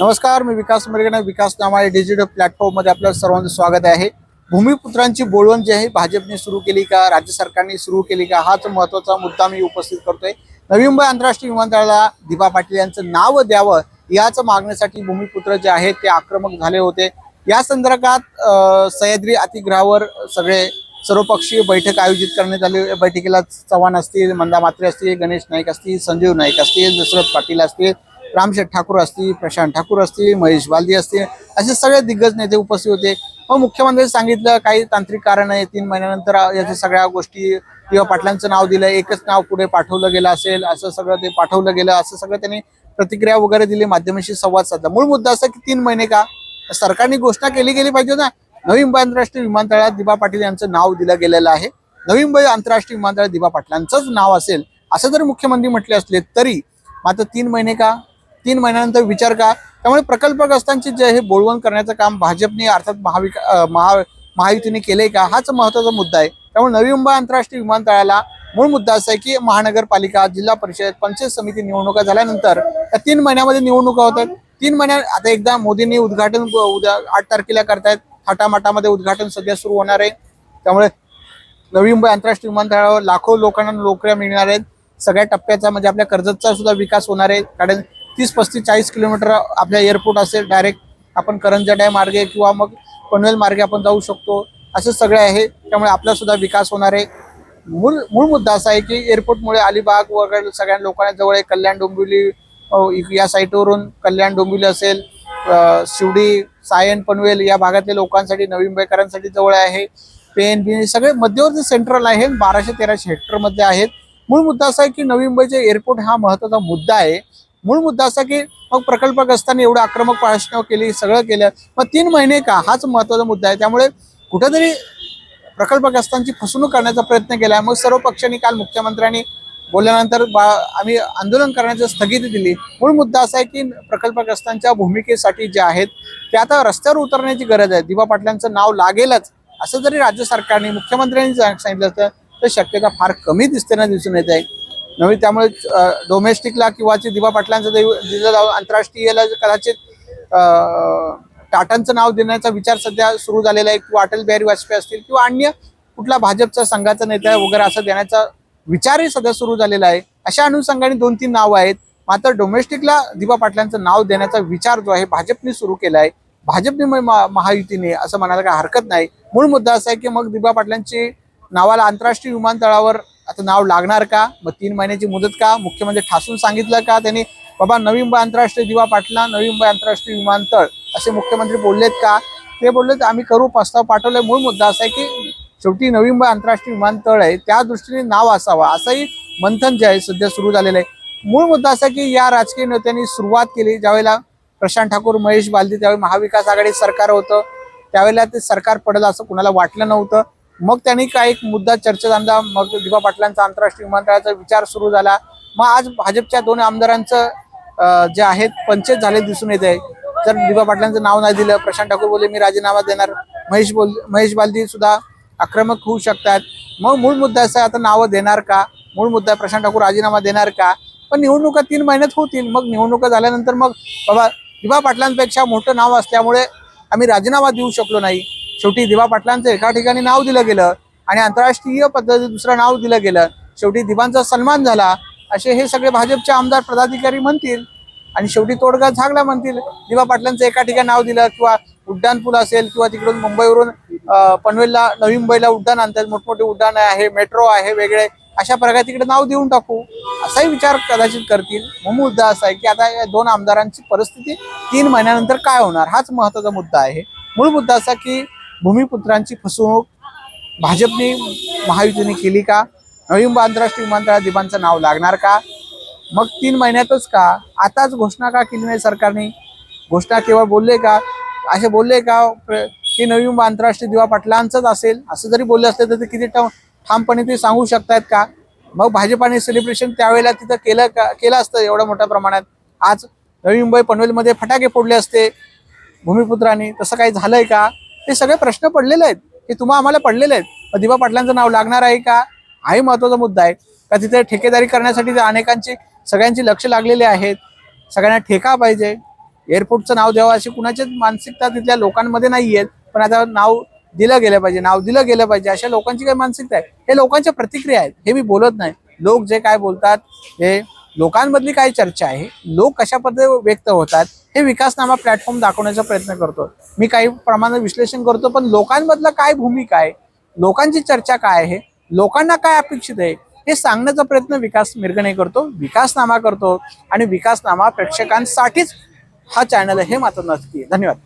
नमस्कार मी विकास मरगणे विकास नामा या डिजिटल प्लॅटफॉर्ममध्ये आपलं सर्वांचं स्वागत आहे. भूमिपुत्रांची बोलवण जी आहे भाजपने सुरू केली का राज्य सरकारने सुरू केली का हाच महत्त्वाचा मुद्दा मी उपस्थित करतोय. नवी मुंबई आंतरराष्ट्रीय विमानतळाला दिपा पाटील यांचं नाव द्यावं याच मागण्यासाठी भूमिपुत्र जे आहेत ते आक्रमक झाले होते. या संदर्भात सह्याद्री अतिग्रहावर सगळे सर्वपक्षीय बैठक आयोजित करण्यात आली. बैठकीला चव्हाण असतील मंदा मात्रे असतील गणेश नाईक असतील संजीव नाईक असतील दशरथ पाटील असतील रामशेठ ठाकूर असतील प्रशांत ठाकूर असतील महेश बालदी असतील असे सगळे दिग्गज नेते उपस्थित होते. मग मुख्यमंत्र्यांनी सांगितलं काही तांत्रिक कारण आहे तीन महिन्यानंतर याच्या सगळ्या गोष्टी किंवा पाटलांचं नाव दिलं एकच नाव पुढे पाठवलं गेलं असेल असं सगळं ते पाठवलं गेलं असं सगळं त्यांनी प्रतिक्रिया वगैरे दिली माध्यमांशी संवाद साधला. मूळ मुद्दा असा की तीन महिने का? सरकारने घोषणा केली गेली पाहिजे ना नवी मुंबई आंतरराष्ट्रीय विमानतळात दिबा पाटील यांचं नाव दिलं गेलेलं आहे. नवी मुंबई आंतरराष्ट्रीय विमानतळात दिबा पाटलांचंच नाव असेल असं जर मुख्यमंत्री म्हटले असले तरी मात्र तीन महिने का? तीन महिन्यानंतर विचार का त्यामुळे प्रकल्पग्रस्तांचे जे हे बोलवण करण्याचं काम भाजपने अर्थात महाविका महा महायुतीने केलंय का? हाच महत्त्वाचा मुद्दा आहे. त्यामुळे नवी मुंबई आंतरराष्ट्रीय विमानतळाला मूळ मुद्दा असा आहे की महानगरपालिका जिल्हा परिषद पंचायत समिती निवडणुका झाल्यानंतर त्या तीन महिन्यामध्ये निवडणुका होतात. तीन महिन्यात आता एकदा मोदींनी उद्घाटन उद्या आठ तारखेला करतायत. थाटामाटामध्ये उद्घाटन सध्या सुरू होणार आहे. त्यामुळे नवी मुंबई आंतरराष्ट्रीय विमानतळावर लाखो लोकांना नोकऱ्या मिळणार आहेत. सगळ्या टप्प्याचा म्हणजे आपल्या कर्जतचा सुद्धा विकास होणार आहे. कारण तीस पस्तीस चाळीस किलोमीटर आपल्या एअरपोर्ट असेल डायरेक्ट आपण करंजा मार्गे किंवा मग पनवेल मार्गे आपण जाऊ शकतो. असं सगळं आहे. त्यामुळे आपलासुद्धा विकास होणार आहे. मूळ मूळ मुद्दा असा आहे की एअरपोर्टमुळे अलिबाग वगैरे सगळ्या लोकांना जवळ आहे. कल्याण डोंबिवली या साईटवरून कल्याण डोंबिवली असेल शिवडी सायन पनवेल या भागातल्या लोकांसाठी नवी मुंबईकरांसाठी जवळ आहे. पेन बिन सगळे मध्यवर्ती सेंट्रल आहे बाराशे तेराशे हेक्टरमध्ये आहेत. मूळ मुद्दा असा आहे की नवी मुंबईचे एअरपोर्ट हा महत्त्वाचा मुद्दा आहे. मूळ मुद्दा असा की मग प्रकल्पग्रस्तांनी एवढं आक्रमक प्रश्न केली सगळं केलं. मग तीन महिने का? हाच महत्त्वाचा मुद्दा आहे. त्यामुळे कुठेतरी प्रकल्पग्रस्तांची फसवणूक करण्याचा प्रयत्न केला. मग सर्व पक्षांनी काल मुख्यमंत्र्यांनी बोलल्यानंतर बा आम्ही आंदोलन करण्याची स्थगिती दिली. मूळ मुद्दा असा आहे की प्रकल्पग्रस्तांच्या भूमिकेसाठी जे आहेत ते आता रस्त्यावर उतरण्याची गरज आहे. दिवा पाटलांचं नाव लागेलच. असं जरी राज्य सरकारने मुख्यमंत्र्यांनी सांग- सांगितलं असतं तर शक्यता फार कमी दिसताना दिसून येत आहे. नवी त्यामुळे डोमेस्टिकला किंवा जे दिबा पाटलांचं देव- दिलं जावं आंतरराष्ट्रीयला कदाचित टाटांचं नाव देण्याचा विचार सध्या सुरू झालेला आहे किंवा अटल बिहारी वाजपेयी असतील किंवा अन्य कुठला भाजपचा संघाचा नेता वगैरे असं देण्याचा विचारही सध्या सुरू झालेला आहे. अशा अनुषंगाने दोन तीन नावं आहेत. मात्र डोमेस्टिकला दिबा पाटलांचं नाव देण्याचा विचार जो आहे भाजपने सुरू केला आहे. भाजपने म- महायुतीने असं म्हणायला काही हरकत नाही. मूळ मुद्दा असा आहे की मग दिबा पाटलांची नावाला आंतरराष्ट्रीय विमानतळावर आता नाव लागणार का? मग तीन महिन्याची मुदत का? मुख्यमंत्री म्हणजे ठासून सांगितलं का? त्यांनी बाबा नवी मुंबई आंतरराष्ट्रीय दिवा पाटला नवी मुंबई आंतरराष्ट्रीय विमानतळ असे मुख्यमंत्री बोललेत का? ते बोललेत आम्ही करू प्रस्ताव पाठवलाय. मूळ मुद्दा असा आहे की शेवटी नवी मुंबई आंतरराष्ट्रीय विमानतळ आहे त्या दृष्टीने नाव असावा असंही मंथन जे आहे सध्या सुरू झालेलं आहे. मूळ मुद्दा असा की या राजकीय नेत्यांनी सुरुवात केली. ज्यावेळेला प्रशांत ठाकूर महेश बालदी त्यावेळी महाविकास आघाडी सरकार होतं त्यावेळेला ते सरकार पडलं असं कुणाला वाटलं नव्हतं. मग त्यांनी काय एक मुद्दा चर्चेत आणला मग दिबा पाटलांचा आंतरराष्ट्रीय विमानतळाचा विचार सुरू झाला. मग आज भाजपच्या दोन आमदारांचं जे आहेत पंचायत झाले दिसून येत आहे. जर दिबा पाटलांचं नाव नाही दिलं. प्रशांत ठाकूर बोलले मी राजीनामा देणार. महेश बोल महेश बालदी सुद्धा आक्रमक होऊ शकतात. मग मूळ मुद्दा असा आता नावं देणार का? मूळ मुद्दा प्रशांत ठाकूर राजीनामा देणार का? पण निवडणुका तीन महिन्यात होतील. मग निवडणुका झाल्यानंतर मग बाबा दिबा पाटलांपेक्षा मोठं नाव असल्यामुळे आम्ही राजीनामा देऊ शकलो नाही. शेवटी दिवा पाटलांचं एका ठिकाणी नाव दिलं गेलं आणि आंतरराष्ट्रीय पद्धती दुसरं नाव दिलं गेलं. शेवटी दिबांचा सन्मान झाला. असे हे सगळे भाजपचे आमदार पदाधिकारी म्हणतील आणि शेवटी तोडगा झागला म्हणतील. दिवा पाटलांचं एका ठिकाणी नाव दिलं किंवा उड्डाण पूल असेल किंवा तिकडून मुंबईवरून पनवेलला नवी मुंबईला उड्डाण आणतात. मोठमोठे उड्डाण आहे मेट्रो आहे वेगळे. अशा प्रकारे तिकडे नाव देऊन टाकू. असाही विचार कदाचित करतील. मग मुद्दा असा आहे की आता या दोन आमदारांची परिस्थिती तीन महिन्यानंतर काय होणार? हाच महत्त्वाचा मुद्दा आहे. मूळ मुद्दा असा की भूमिपुत्रांची फसवणूक भाजपने महायुतीने केली का? नवी आंतरराष्ट्रीय विमानतळात दिबांचं नाव लागणार का? मग तीन महिन्यातच का? आताच घोषणा का केली नाही सरकारने? घोषणा केवळ बोलले का? असे बोलले का की नवी मुंबई आंतरराष्ट्रीय दिवा पाटलांचंच असेल? असं जरी बोलले असले तर ते किती ठामपणे ते सांगू शकतायत का? मग भाजपाने सेलिब्रेशन त्यावेळेला तिथं केलं का केलं असतं एवढ्या मोठ्या प्रमाणात? आज नवी मुंबई पनवेलमध्ये फटाके फोडले असते. भूमिपुत्रांनी तसं काही झालंय का? हे सगळे प्रश्न पडलेले आहेत हे तुम्हा आम्हाला पडलेले आहेत. दिवा पाटलांचं नाव लागणार आहे का? हाही महत्त्वाचा मुद्दा आहे. का तिथे ठेकेदारी करण्यासाठी अनेकांची सगळ्यांची लक्ष लागलेली आहेत? सगळ्यांना ठेका पाहिजे. एअरपोर्टचं नाव द्यावं अशी कुणाचीच मानसिकता तिथल्या लोकांमध्ये नाही आहेत पण आता नाव दिलं गेलं पाहिजे नाव दिलं गेलं पाहिजे अशा लोकांची काही मानसिकता आहे. हे लोकांच्या प्रतिक्रिया आहेत. हे मी बोलत नाही. लोक जे काय बोलतात हे लोकांमधली काय चर्चा आहे. लोक कशा पद्धतीने व्यक्त होतात हे विकासनामा प्लॅटफॉर्म दाखवण्याचा प्रयत्न करतो. मी काही प्रमाणात विश्लेषण करतो पण लोकांमधलं काय भूमिका आहे? लोकांची चर्चा काय आहे? लोकांना काय अपेक्षित आहे? हे सांगण्याचा प्रयत्न विकास मिरगणे करतो विकासनामा करतो आणि विकासनामा प्रेक्षकांसाठीच हा चॅनल आहे हे मात्र नक्की धन्यवाद.